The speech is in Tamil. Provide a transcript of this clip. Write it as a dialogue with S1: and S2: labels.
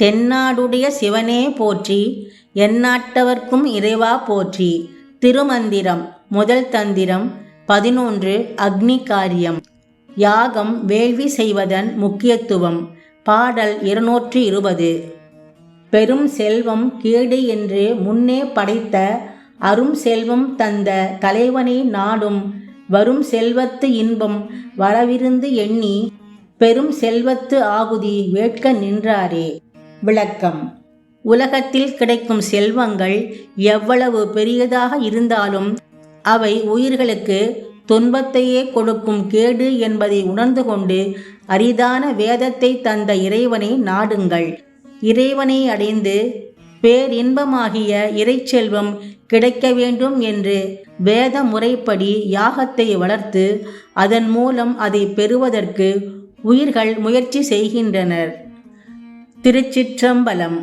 S1: தென்னாடுடைய சிவனே போற்றி எந்நாட்டவர்க்கும் இறைவா போற்றி. திருமந்திரம் முதல் தந்திரம் பதினொன்று அக்னி காரியம் யாகம் வேள்வி செய்வதன் முக்கியத்துவம். பாடல் இருநூற்று இருபது. பெரும் செல்வம் கேடு என்று முன்னே படைத்த அரும் செல்வம் தந்த தலைவனை நாடும் வரும் செல்வத்து இன்பம் வரவிருந்து எண்ணி பெரும் செல்வத்து ஆகுதி வேட்க நின்றாரே. விளக்கம். உலகத்தில் கிடைக்கும் செல்வங்கள் எவ்வளவு பெரியதாக இருந்தாலும் அவை உயிர்களுக்கு துன்பத்தையே கொடுக்கும் கேடு என்பதை உணர்ந்து கொண்டு அரிதான வேதத்தை தந்த இறைவனை நாடுங்கள். இறைவனை அடைந்து பேரின்பமாகிய இறைச்செல்வம் கிடைக்க வேண்டும் என்று வேத முறைப்படி யாகத்தை வளர்த்து அதன் மூலம் அதை பெறுவதற்கு உயிர்கள் முயற்சி செய்கின்றனர். திருச்சிற்றம்பலம்.